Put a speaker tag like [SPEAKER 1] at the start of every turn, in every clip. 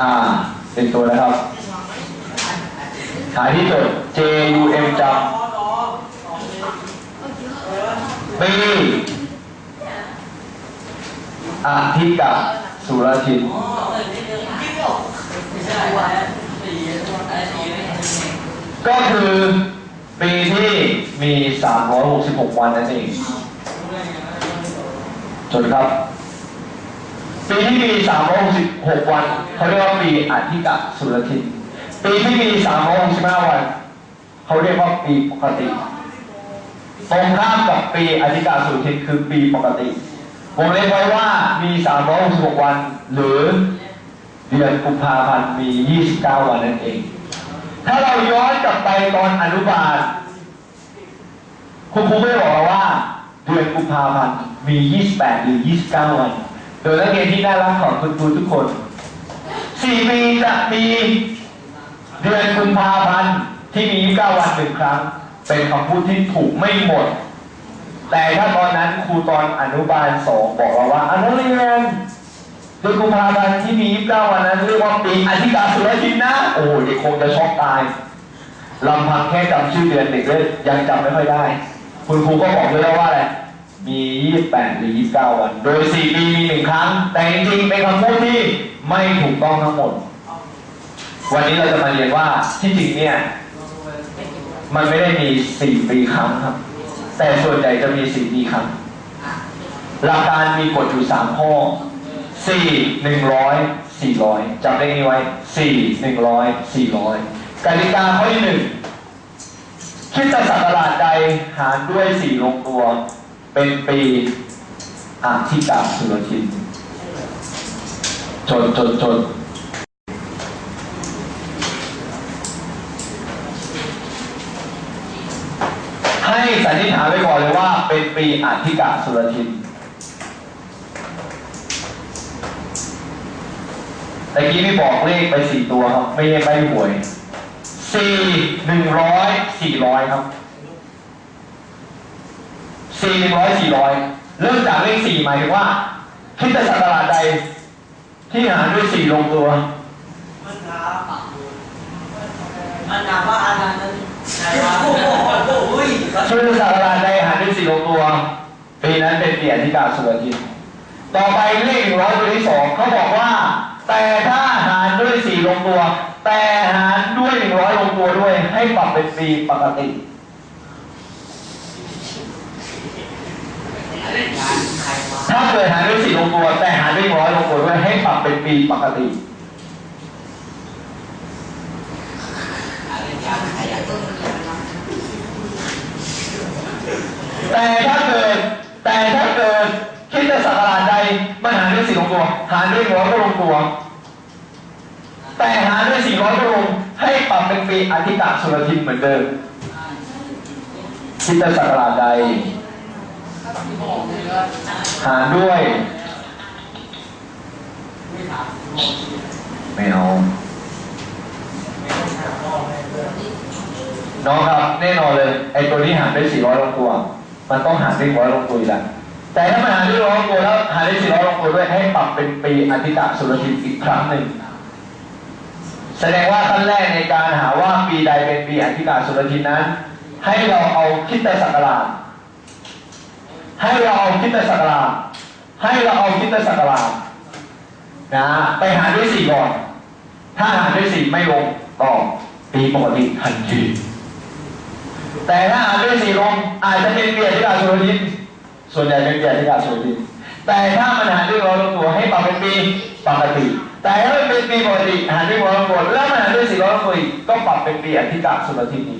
[SPEAKER 1] อ่าเป็นตัวนะครับหาที่จด J U M จำ B อาทิกะสุรทินก็คือปีที่มี 366 วันนั่นเองจดครับ ปีที่มี 366 วันเขาเรียกว่าปีอาทิกะสุรทินปีที่มี 365 วันเขาเรียกว่าปีปกติตรงข้ามกับปีอาทิกาสุรทินคือปีปกติผมเรียกไว้ว่ามี 366 วัน หรือเดือนกุมภาพันธ์มี 29 วันนั่นเอง ถ้าเราย้อนกลับไปตอนอนุบาลคุณครูไม่บอกเราว่า เดือนกุมภาพันธ์มี 28 หรือ 29 วัน โดยนักเรียนที่น่ารักของคุณครูทุกคน 4 ปีจะมีเดือนกุมภาพันธ์ที่มี 29 วันหนึ่งครั้ง เป็นคำพูดที่ถูกไม่หมด แต่ถ้าตอนนั้นครูตอนอนุบาลสองบอกเราว่าอนุเรียนเดือนกุมภาพันธ์ที่มี 29 วันนั้นเรียกว่าปีอธิกาสุรทินนะ โอ้เด็กคงจะช็อกตายลำพังแค่จำชื่อเดือนเด็กเลยยังจำไม่ค่อยได้ คุณครูก็บอกเลยวว่าอะไร 28หรือ 29 วัน โดย 4 ปีมีหนึ่งครั้ง แต่จริงๆเป็นคำพูดที่ไม่ถูกต้องทั้งหมด วันนี้เราจะมาเรียนว่าที่จริงเนี่ย มันไม่ได้มี 4 ปีครั้งครับ แต่ส่วนใหญ่จะมี 4 ปีครั้ง หลักการมีกฎอยู่ 3 ข้อ 4 100 400จำเลขนี้ไว้ 4 100 400กติกาข้อที่หนึ่งคิดศักราชใดหารด้วย 4 ลงตัว เป็นปีอาทิกาสุรทินจดจดจดให้สันนิษฐานไว้ก่อนเลยว่า เป็นปีอาทิกาสุรทินตะกี้ไม่บอกเลขไปสี่ตัวครับ ไม่ใช่ใบหวยสี่หนึ่งร้อยสี่ร้อยครับ สี่หนึ่งร้อยสี่ร้อยเริ่มจากเลขสี่หมายถึงว่าคริดศักราชใด ที่หารด้วยสี่ลงตัว
[SPEAKER 2] มันถามมันถามว่าอันนั้นโอ้โห
[SPEAKER 1] คริดศักราชใดหารด้วยสี่ลงตัวปีนั้นเป็นปีอธิกาสุรทินต่อไปเลขหนึ่งร้อยตัวที่สองเขาบอกว่า แต่ถ้าหารด้วยสี่ลงตัว แต่หารด้วยหนึ่งร้อยลงตัวด้วย ให้ปรับเป็นปีปกติ ถ้าเกิดหารด้วยสี่ลงตัวแต่หารด้วยร้อยลงตัวด้วยให้ปรับเป็นปีปกติแต่ถ้าเกิดแต่ถ้าเกิดคิดศักราชใดมันหารด้วยสี่ลงตัวหารด้วยร้อยก็ลงตัว แต่หารด้วยสี่ร้อยก็ลงให้ปรับเป็นปีอธิกาสุรทินเหมือนเดิมคิดศักราชใด หารด้วย ไม่เอา น้องครับแน่นอนเลย ไอ้ตัวนี้หารด้400ลงตัว มันต้องหารได้ร้อยลงตัวอีกแล้วแต่ถ้ามันหารด้ร้อยลงตัวแล้วหารได้400ลงตัวด้วยให้ปรับเป็นปีอธิกะสุรทินอีกครั้งหนึ่งแสดงว่าขั้นแรกในการหาว่าปีใดเป็นปีอธิกาสุรทินนั้น ให้เราเอาคิดศักราช ให้เราเอาคิดศักราให้เราเอาคิดศักรานะไปหารด้วยสี่ก่อน ถ้าหารด้วยสี่ไม่ลงต่อปีปกติทันที แต่ถ้าหารด้วยสี่ลงอาจจะเป็นเปียที่กาสุรทินส่วนใหญ่เป็นเปียที่กาสุรทินแต่ถ้ามันหารด้วยร้อยลงตัวให้ปรับเป็นปีปกติ แต่ถ้าเป็นปีปกติหารด้วยร้อยลงตัวแล้วมันหารด้วยสี่ร้อยลงตัวอีกก็ปรับเป็นปีอธิกาสุรทินอีก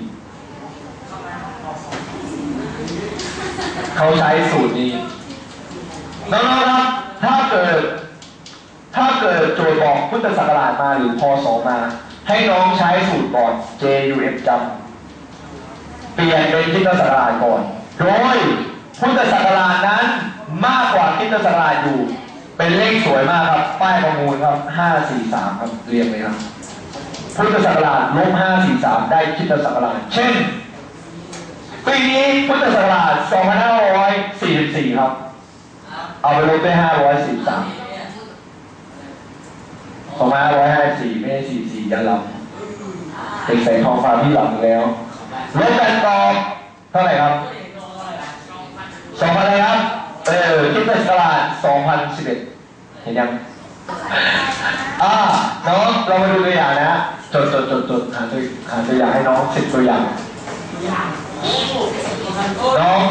[SPEAKER 1] เขาใช้สูตรนี้น้องๆครับถ้าเกิด ถ้าเกิดโจทย์บอกพุทธศักราชมาหรือพศมา ให้น้องใช้สูตรก่อน JUM จำเปลี่ยนเป็นคริดศักราชก่อน โดยพุทธศักราชนั้นมากกว่าคริดศักราชอยู่ เป็นเลขสวยมากครับ ป้ายประมูลครับ 543 ครับ เรียงเลยครับพุทธศักราชลบ543 ได้คริดศักราชเช่น ปีนี้พุทธศักราช 2544 ครับ เอาไปลบได้543สองพันห้าร้อยห้าสิบสี่ไม่ใช่สี่สี่ยันลำเป็นแสงทองฟ้าที่หลับแล้วลบกันกรอบเท่าไหร่ครับสองพันอะไรครับ เออคิดเป็นตลาดสองพันสิบเอ็ดเห็นยัง อ่าน้องเรามาดูตัวอย่างนะจดจดจดจดหาตัวหาตัวอย่างให้น้องสิบตัวอย่าง น้อง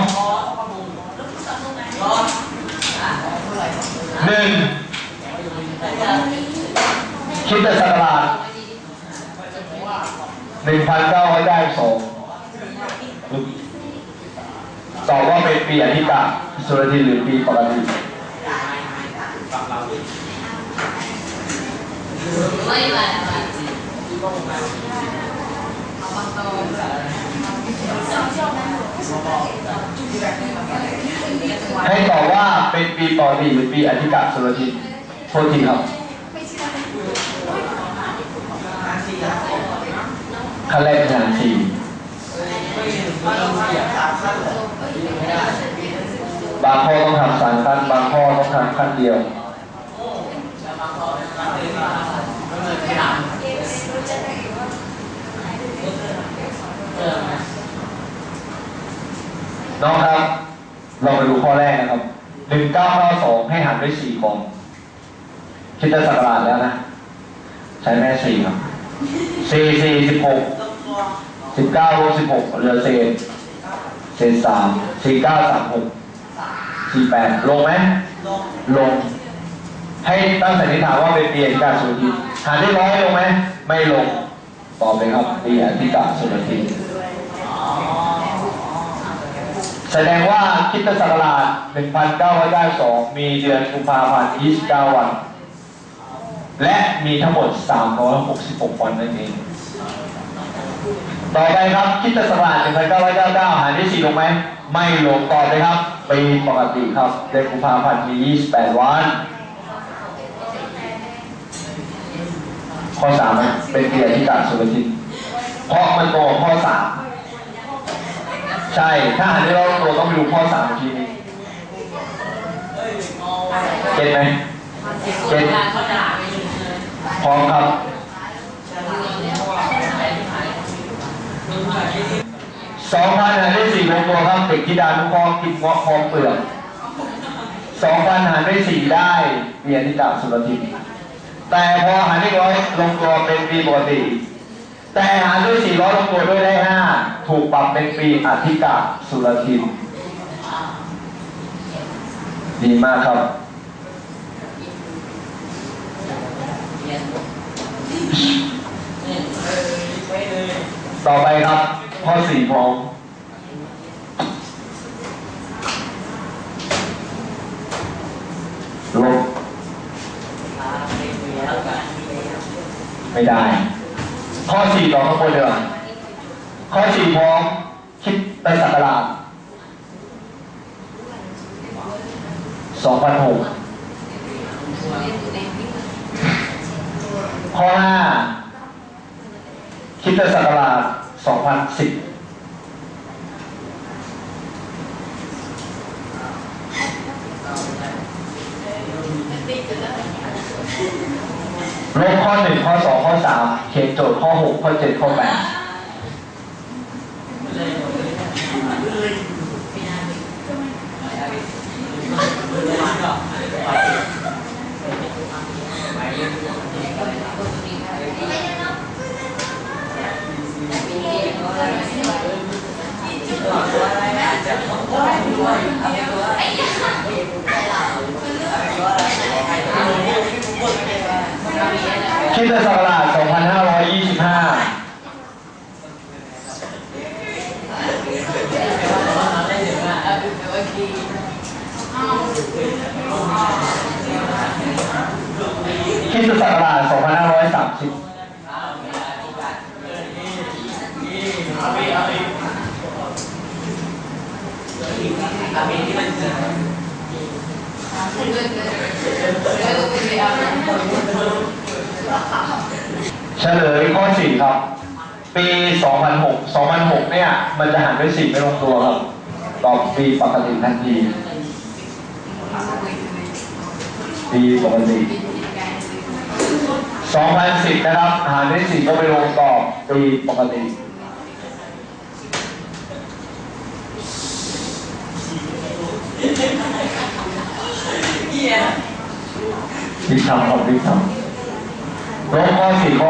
[SPEAKER 1] หนึ่งคิดเป็นตลาดหนึ่งพันเก้าร้อยได้สองตอบว่าเป็นปีอธิกาสุรทีหรือปีปกติ
[SPEAKER 3] ไม่ไม่ไม่เอาบางตอ
[SPEAKER 1] ให้ตอบว่าเป็นปีปกติหรือปีอธิกาสุรทีโทษทีครับขั้นแรกขนาดสี่บางข้อต้องทำสามขั้นบางข้อต้องทำขั้นเดียว น้องครับ เรามาดูข้อแรกนะครับหนึ่งเก้าเก้าสองให้หารด้วยสี่กองคิดจะสักราชแล้วนะ ใช้แม่สี่ครับสี่สี่สิบหกสิบเก้าลบสิบหกเหลือเศษเศษสามสี่เก้าสามหกสี่แปดลงไหมลง ให้ตั้งสันนิษฐานว่าเป็นปีอธิกาสุรทิศหารได้ร้อยลงไหมไม่ลงตอบเลยครับปีอธิกาสุรทิศ แสดงว่าคิดศักราช1992 มีเดือนกุมภาพันธ์29 วัน และมีทั้งหมด 366 วันนั่นเอง ต่อไปครับคิดศักราช1999 หารด้วย4ลงไหม ไม่ลงตอบเลยครับ ปีปกติครับ เดือนกุมภาพันธ์มี 28 วัน ข้อ3ไหมเป็นเกียรติการสุรทิศเพราะมันโตกว่าข้อ3 ใช่ ถ้าหันที่เราตัวต้องไปดูข้อสามทีนี้เก็ตไหมเก็ตพร้อมครับ สองพันหารด้วยสี่ลงตัวครับเด็กที่ดานุเคราะห์กินเงาะพร้อมเปลือกสองพันหารด้วยสี่ได้เรียนที่ดาบสุรทินแต่พอหารด้วยร้อยลงตัวเป็นปีปกติ แต่หารด้วยสี่ร้อยลงตัวด้วยได้ห้าถูกปรับเป็นปีอธิกาสุรทินดีมากครับ ต่อไปครับ ข้อสี่พร้อมลบไม่ได้ ข้อสี่ต่อข้างบนเดียวข้อสี่พร้อมคิดไปสักราชสองพันหกข้อห้าคิดไปสักราชสองพันสิบ ลบข้อหนึ่งข้อสองข้อสามเขียนโจทย์ข้อหกข้อเจ็ดข้อแปด คริดศักราช2525 คริดศักราช2530 เฉลยข้อ4ครับ ปี 2006 2006 เนี่ย มันจะหันด้วย4ไม่ลงตัวครับ ตอบปีปกติทันทีปีปกติ2010 นะครับหารด้วย4ก็ไปลงตอบปีปกติ
[SPEAKER 2] เหี้ย
[SPEAKER 1] พิกทำครับพิกทำลบข้อ4ข้อ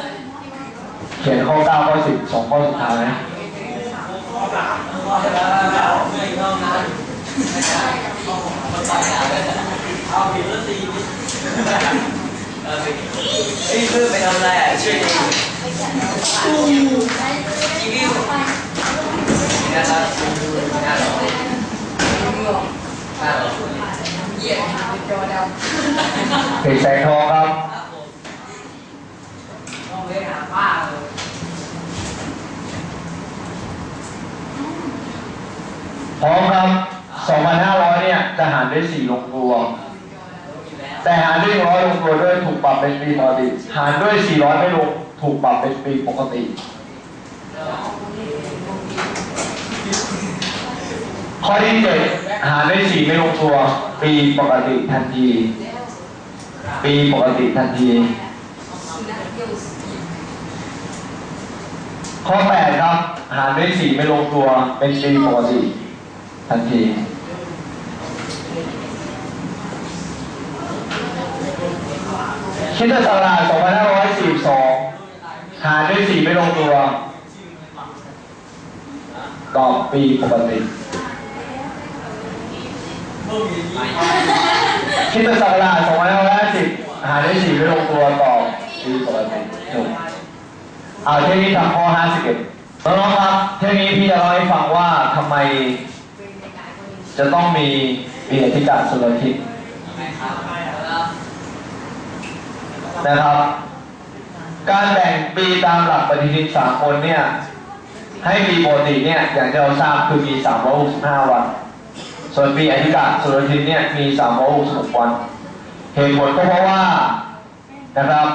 [SPEAKER 1] 5เขียนข้อ9ข้อ10สองข้อสุดท้าย
[SPEAKER 2] แล้วไม่เข้านะเอาผิดแล้วตีเออไอ้เพื่อนไปทำอะไรอะช่วยดีจีวิวนะครับน่าหรอน่าหรอ เหี้ย
[SPEAKER 1] เด็กแสงทองครับ
[SPEAKER 2] ต้องไปหาป้าเลย
[SPEAKER 1] พร้อมครับ 2,500 เนี่ยจะหารด้วย 4 ลงตัวแต่หารด้วย100ลงตัวด้วยถูกปรับเป็นปีปกติ หารด้วย 400 ไม่ลงถูกปรับเป็นปีปกติ ข้อที่7หารด้วย4ไม่ลงตัวปีปกติทันที ปีปกติทันที ข้อ8ครับ หารด้วย4ไม่ลงตัวเป็นปีปกติทันที คิดศักราช2542 หารด้วย4ไม่ลงตัวตอบปีปกติ คิดศักราช2550หารด้วย4ไม่ลงตัวต่อบปีปกติจบเอาเทคนี้ทำข้อ51น้องๆครับเทคนี้พี่จะเล่าให้ฟังว่าทำไม จะต้องมีเบียธิการสุรทิศนะครับ การแบ่งปีตามหลักปฏิทินสากลเนี่ย ให้ปีปกติเนี่ย อย่างที่เราทราบคือมี 365 วัน ส่วนปีอธิกาสุรทินเนี่ยมี366วันเหตุผลก็เพราะว่านะครับ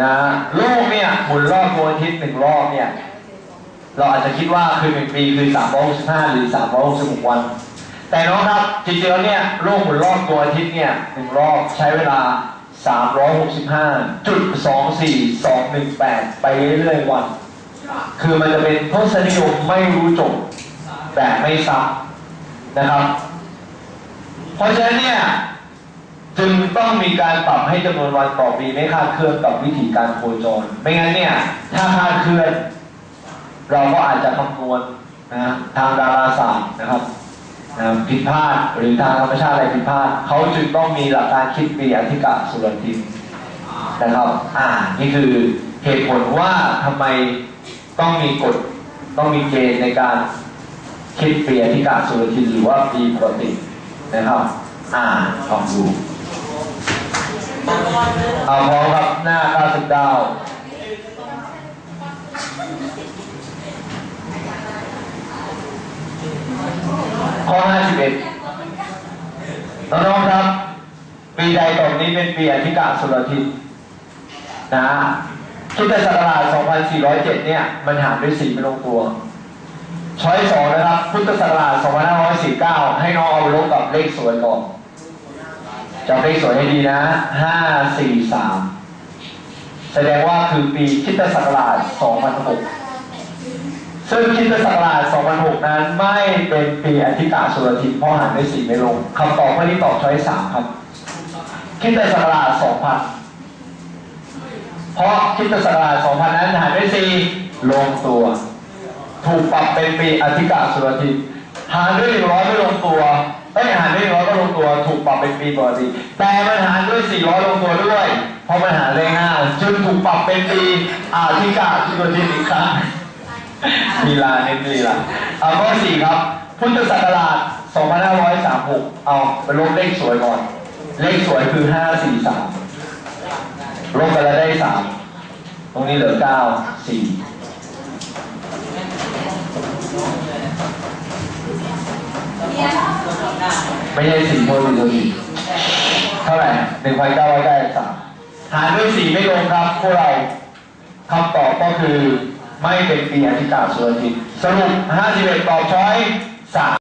[SPEAKER 1] นะโลกเนี่ยหมุนรอบดวงอาทิตย์หนึ่งรอบเนี่ยเราอาจจะคิดว่าคือหนึ่งปีคือ365หรือ366วัน แต่น้องครับจริงๆแล้วเนี่ยโลกหมุนรอบดวงอาทิตย์เนี่ยหนึ่งรอบใช้เวลา365.24218ไปเรื่อยๆวัน คือมันจะเป็นทศนิยมไม่รู้จบแบบไม่ซ้ำ นะครับ เพราะฉะนั้นเนี่ยจึงต้องมีการปรับให้จำนวนวันต่อปีไม่คาดเคลื่อนกับวิธีการโคจร ไม่งั้นเนี่ย ถ้าคาดเคลื่อน เราก็อาจจะคำนวณนะทางดาราศาสตร์นะครับนะผิดพลาดหรือทางธรรมชาติอะไรผิดพลาดเขาจึงต้องมีหลักการคิดปีอธิกะสุรทินนะครับ อ่านี่คือเหตุผลว่าทำไมต้องมีกฎต้องมีเกณฑ์ในการ คิดเปีอธิกะสุรทินหรือว่าปีปกตินะครับ อ่าลองดูเอาพร้อมครับหน้า99ข้อ51น้องๆครับ ปีใดต่อไปนี้เป็นปีอธิกาสุรทิศนะฮะคริดศักราช2407 เนี่ย มันหารด้วย4ไม่ลงตัว ช้อยสองนะครับ พุทธศักราช2549ให้น้องเอาลบกับเลขสวยก่อนจำเลขสวยให้ดีนะ543 แสดงว่าคือปีคิดศักราช2006 ซึ่งคิดศักราช2006 นั้นไม่เป็นปีอธิกาสุรทิศเพราะหารด้วย4ไม่ลงคำตอบข้อนี้ตอบช้อย3ครับ คิดศักราช2000 เพราะคิดศักราช2000 นั้นหารด้วย4ลงตัว ถูกปรับเป็นปีอธิกาสุรทิหารด้วย100ไม่ลงตัวเอ้ยหารด้วย100ก็ลงตัวถูกปรับเป็นปีปกติแต่มันหารด้วย400ลงตัวด้วยเพราะมันหารเลข5จึงถูกปรับเป็นปีอธิกาสุรทิอีกครั้งมีลาเน้นลีลาเอาข้อสี่ครับ พุทธศักราช2536 เอาไปลบเลขสวยก่อน เลขสวยคือ 543ลบไปแล้วได้ 3 ตรงนี้เหลือ 9 4 ไม่ใช่สี่โมหนึ่งโมสี่เท่าไหร่หนึ่งพันเก้าร้อยเก้สามหารด้วยสี่ไม่ลงครับพวกเราคำตอบก็คือไม่เป็นปีอธิกาสุรทิศสรุปห้าสิบเอ็ดตอบช้อยสาม